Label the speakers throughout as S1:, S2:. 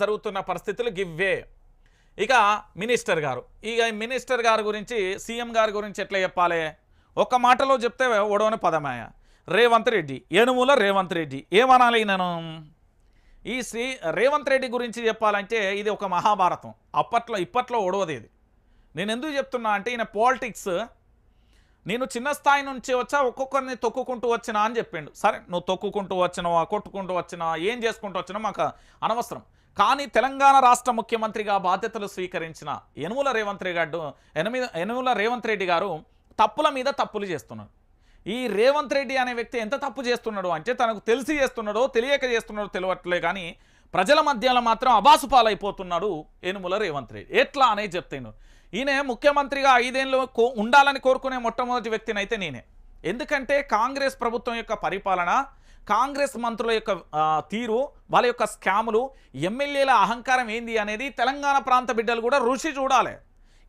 S1: జరుగుతున్న పరిస్థితులు గివ్వే. ఇక మినిస్టర్ గారు ఇక మినిస్టర్ గారి గురించి సీఎం గారి గురించి ఎట్లా చెప్పాలి? ఒక్క మాటలో చెప్తే ఓడవని పదమాయ రేవంత్ రెడ్డి ఏనుమూల రేవంత్ రెడ్డి ఏమనాలి నేను ఈ శ్రీ రేవంత్ రెడ్డి గురించి చెప్పాలంటే ఇది ఒక మహాభారతం. అప్పట్లో ఇప్పట్లో ఓడవది ఇది. నేను ఎందుకు చెప్తున్నా అంటే ఈయన పాలిటిక్స్ నేను చిన్న స్థాయి నుంచి వచ్చా ఒక్కొక్కరిని తొక్కుకుంటూ వచ్చినా అని చెప్పిండు. సరే నువ్వు తొక్కుకుంటూ వచ్చినావా కొట్టుకుంటూ వచ్చినా ఏం చేసుకుంటూ వచ్చినా మాకు అనవసరం. కానీ తెలంగాణ రాష్ట్ర ముఖ్యమంత్రిగా బాధ్యతలు స్వీకరించిన యనుమల రేవంత్ రెడ్డి గారు ఎనిమిది యనుమల రేవంత్ రెడ్డి గారు తప్పుల మీద తప్పులు చేస్తున్నాడు ఈ రేవంత్ రెడ్డి అనే వ్యక్తి ఎంత తప్పు చేస్తున్నాడు అంటే తనకు తెలిసి చేస్తున్నాడో తెలియక చేస్తున్నాడో తెలియట్లే కానీ ప్రజల మధ్యలో మాత్రం అబాసు పాలైపోతున్నాడు ఏనుముల రేవంత్ రెడ్డి. ఎట్లా అనేది చెప్తాను. ఈయన ముఖ్యమంత్రిగా ఐదేళ్ళు కో- ఉండాలని కోరుకునే మొట్టమొదటి వ్యక్తిని అయితే నేనే. ఎందుకంటే కాంగ్రెస్ ప్రభుత్వం యొక్క పరిపాలన కాంగ్రెస్ మంత్రుల యొక్క తీరు వాళ్ళ యొక్క స్కాములు ఎమ్మెల్యేల అహంకారం ఏంది అనేది తెలంగాణ ప్రాంత బిడ్డలు కూడా రుచి చూడాలి.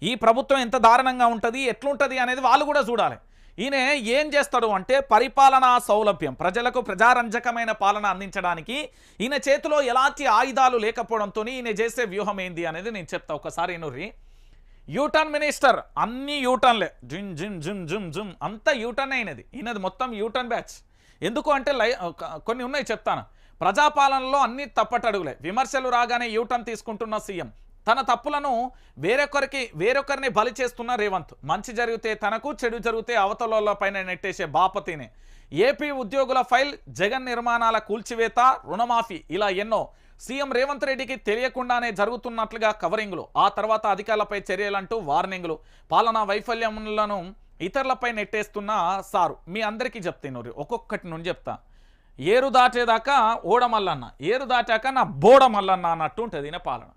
S1: ఈ ప్రభుత్వం ఎంత దారుణంగా ఉంటుంది ఎట్లుంటుంది అనేది వాళ్ళు కూడా చూడాలి. ఈయన ఏం చేస్తాడు అంటే పరిపాలనా సౌలభ్యం ప్రజలకు ప్రజారంజకమైన పాలన అందించడానికి ఈయన చేతిలో ఎలాంటి ఆయుధాలు లేకపోవడంతో ఈయన చేసే వ్యూహం ఏంది అనేది నేను చెప్తా ఒకసారి ఎనుర్రి యూటర్న్ మినిస్టర్ అన్ని యూటర్న్లే. Gym gym gym gym gym అంతా యూటర్న్ అయినది. ఈయనది మొత్తం యూటర్న్ బ్యాచ్. ఎందుకు అంటే లై కొన్ని ఉన్నాయి చెప్తాను. ప్రజాపాలనలో అన్ని తప్పటడుగులే. విమర్శలు రాగానే యూటర్న్ తీసుకుంటున్న సీఎం. తన తప్పులను వేరొకరికి వేరొకరిని బలి చేస్తున్న రేవంత్. మంచి జరిగితే తనకు చెడు జరిగితే అవతల పైన నెట్టేసే బాపతినే. ఏపీ ఉద్యోగుల ఫైల్ జగన్ నిర్మాణాల కూల్చివేత రుణమాఫీ ఇలా ఎన్నో. సీఎం రేవంత్ రెడ్డికి తెలియకుండానే జరుగుతున్నట్లుగా కవరింగ్లు. ఆ తర్వాత అధికారులపై చర్యలంటూ వార్నింగ్లు. పాలనా వైఫల్యములను ఇతరులపై నెట్టేస్తున్న సారు. మీ అందరికీ చెప్తాను ఒక్కొక్కటి నుండి చెప్తా. ఏరు దాటేదాకా ఓడమల్లన్న ఏరు దాటాక నా బోడమల్లన్న అన్నట్టు ఉంటుంది ఈయన పాలన.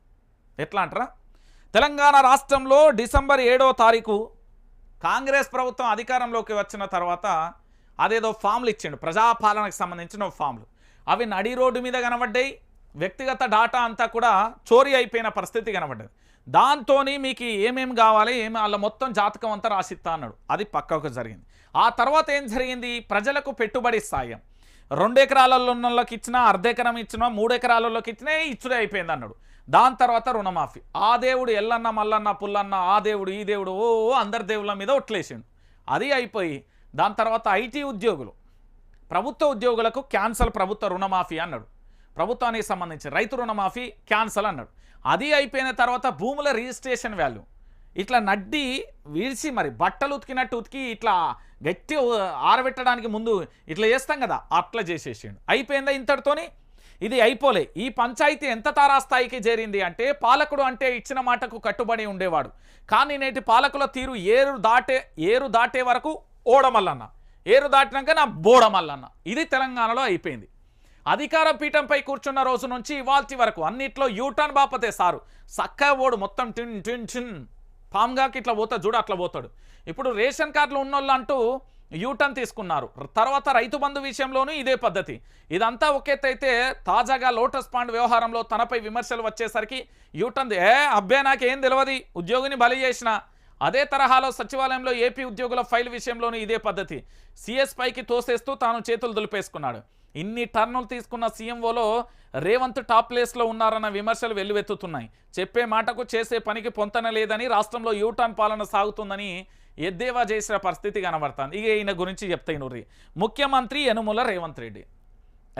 S1: ఎట్లా అంటారా? తెలంగాణ రాష్ట్రంలో డిసెంబర్ ఏడో తారీఖు కాంగ్రెస్ ప్రభుత్వం అధికారంలోకి వచ్చిన తర్వాత అదేదో ఫామ్లు ఇచ్చిండు. ప్రజాపాలనకు సంబంధించిన ఫామ్లు. అవి నడి రోడ్డు మీద కనబడ్డాయి. వ్యక్తిగత డాటా అంతా కూడా చోరీ అయిపోయిన పరిస్థితి కనబడ్డది. దాంతో మీకు ఏమేమి కావాలి ఏమి వాళ్ళ మొత్తం జాతకం అంతా రాసిస్తా అన్నాడు. అది పక్కకు జరిగింది. ఆ తర్వాత ఏం జరిగింది? ప్రజలకు పెట్టుబడి సాయం. రెండు ఎకరాలలో ఉన్న వాళ్ళకి ఇచ్చినా అర్ధెకరం ఇచ్చినా మూడు ఎకరాలలోకి ఇచ్చినా ఇచ్చుడే అయిపోయింది అన్నాడు. దాని తర్వాత రుణమాఫీ. ఆ దేవుడు ఎల్లన్న మల్లన్న పుల్లన్న ఆ దేవుడు ఈ దేవుడు ఓ ఓ అందరి దేవుళ్ళ మీద ఒట్లేసిండు. అది అయిపోయి దాని తర్వాత ఐటీ ఉద్యోగులు. ప్రభుత్వ ఉద్యోగులకు క్యాన్సల్ ప్రభుత్వ రుణమాఫీ అన్నాడు. ప్రభుత్వానికి సంబంధించి రైతు రుణమాఫీ క్యాన్సల్ అన్నాడు. అది అయిపోయిన తర్వాత భూముల రిజిస్ట్రేషన్ వాల్యూ. ఇట్లా నడ్డి విడిచి మరి బట్టలు ఉతికినట్టు ఉతికి ఇట్లా గట్టి ఆరబెట్టడానికి ముందు ఇట్లా చేస్తాం కదా అట్లా చేసేసిండు. అయిపోయిందా ఇంతటితోని? ఇది అయిపోలే. ఈ పంచాయతీ ఎంత తారాస్థాయికి చేరింది అంటే పాలకుడు అంటే ఇచ్చిన మాటకు కట్టుబడి ఉండేవాడు. కానీ నేటి పాలకుల తీరు ఏరు దాటే ఏరు దాటే వరకు ఓడమల్లన్న. ఏరు దాటినాక నా బోడమల్లన్న. ఇది తెలంగాణలో అయిపోయింది. అధికార పీఠంపై కూర్చున్న రోజు నుంచి ఇవాల్టి వరకు అన్నిట్లో యూటర్న్ బాపతే సారు. సక్క ఓడు మొత్తం టిన్ టిన్ టిన్. పామ్గాకి ఇట్లా పోతాడు చూడు అట్లా పోతాడు. ఇప్పుడు రేషన్ కార్డులు ఉన్నోళ్ళు అంటూ యూటర్న్ తీసుకున్నారు. తర్వాత రైతు బంధు విషయంలోనూ ఇదే పద్ధతి. ఇదంతా ఒకేతైతే తాజాగా లోటస్ పాండ్ వ్యవహారంలో తనపై విమర్శలు వచ్చేసరికి యూటర్న్ ఏ అబ్బే నాకేం తెలియదు ఉద్యోగిని బలి చేసిన. అదే తరహాలో సచివాలయంలో ఏపీ ఉద్యోగుల ఫైల్ విషయంలోనూ ఇదే పద్ధతి. సిఎస్ పైకి తోసేస్తూ తాను చేతులు దులిపేసుకున్నాడు. ఇన్ని టర్నులు తీసుకున్న సీఎంఓలో రేవంత్ టాప్ ప్లేస్లో ఉన్నారన్న విమర్శలు వెల్లువెత్తుతున్నాయి. చెప్పే మాటకు చేసే పనికి పొంతన లేదని రాష్ట్రంలో యూటర్న్ పాలన సాగుతుందని ఎద్దేవా చేసిన పరిస్థితి కనబడుతుంది. ఇక ఈయన గురించి చెప్తాయి నుర్రి. ముఖ్యమంత్రి యనుమల రేవంత్ రెడ్డి.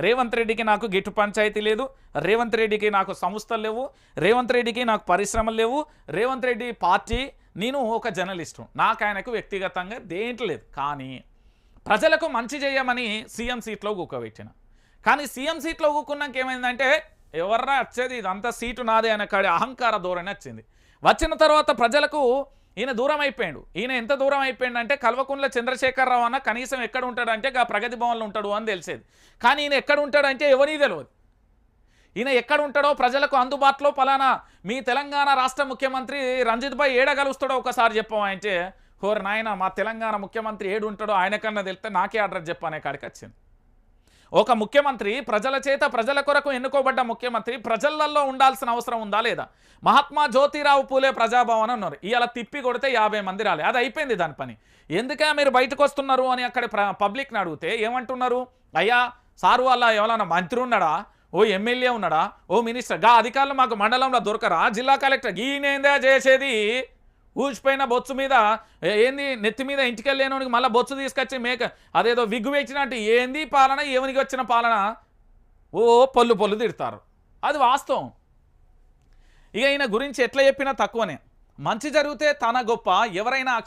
S1: రేవంత్ రెడ్డికి నాకు గిట్టు పంచాయతీ లేదు. రేవంత్ రెడ్డికి నాకు సంస్థలు లేవు. రేవంత్ రెడ్డికి నాకు పరిశ్రమలు లేవు. రేవంత్ రెడ్డి పార్టీ నేను ఒక జర్నలిస్టు. నాకు ఆయనకు వ్యక్తిగతంగా దేంట్లో లేదు. కానీ ప్రజలకు మంచి చేయమని సీఎం సీట్లో కూకోబెట్టిన కానీ సీఎం సీట్లో కూకున్నాక ఏమైందంటే ఎవర్రా వచ్చేది? ఇదంతా సీటు నాదే అనే కాడి అహంకార ధోరణి వచ్చింది. వచ్చిన తర్వాత ప్రజలకు ఈయన దూరం అయిపోయాడు ఈయన ఎంత దూరం అయిపోయాడు అంటే కల్వకుంట్ల చంద్రశేఖరరావు అన్న కనీసం ఎక్కడ ఉంటాడంటే ఆ ప్రగతి భవన్లో ఉంటాడు అని తెలిసేది. కానీ ఈయన ఎక్కడ ఉంటాడంటే ఎవరినీ తెలియదు ఈయన ఎక్కడ ఉంటాడో ప్రజలకు అందుబాటులో పలానా మీ తెలంగాణ రాష్ట్ర ముఖ్యమంత్రి రంజిత్ భాయ్ ఏడగలుస్తాడో ఒకసారి చెప్పమంటే హోర్ నాయన మా తెలంగాణ ముఖ్యమంత్రి ఏడు ఉంటాడో ఆయన కన్నా తెలిస్తే నాకే అడ్రస్ చెప్పనే కాడికి వచ్చింది. ఒక ముఖ్యమంత్రి ప్రజల చేత ప్రజల కొరకు ఎన్నుకోబడ్డ ముఖ్యమంత్రి ప్రజలల్లో ఉండాల్సిన అవసరం ఉందా లేదా? మహాత్మా జ్యోతిరావు పూలే ప్రజాభవన్ అన్నారు. ఇవాళ తిప్పి కొడితే యాభై మంది రాలే. అది అయిపోయింది దాని పని. ఎందుకే మీరు బయటకు వస్తున్నారు అని అక్కడ పబ్లిక్ని అడిగితే ఏమంటున్నారు? అయ్యా సారు వాళ్ళ ఎవరైనా మంత్రి ఉన్నాడా? ఓ ఎమ్మెల్యే ఉన్నాడా? ఓ మినిస్టర్. గా అధికారులు మాకు మండలంలో దొరకరా? జిల్లా కలెక్టర్ ఈయనేందా చేసేది? ఊచిపోయిన బొచ్చు మీద ఏంది నెత్తి మీద ఇంటికెళ్ళేనోనికి మళ్ళీ బొచ్చు తీసుకొచ్చి మేక అదేదో విగ్గు వేచినట్టు ఏంది పాలన? ఏమనికి వచ్చిన పాలన? ఓ పళ్ళు పళ్ళు తిడతారు. అది వాస్తవం. ఇక ఈయన గురించి ఎట్లా చెప్పినా తక్కువనే. మంచి జరిగితే తన గొప్ప ఎవరైనా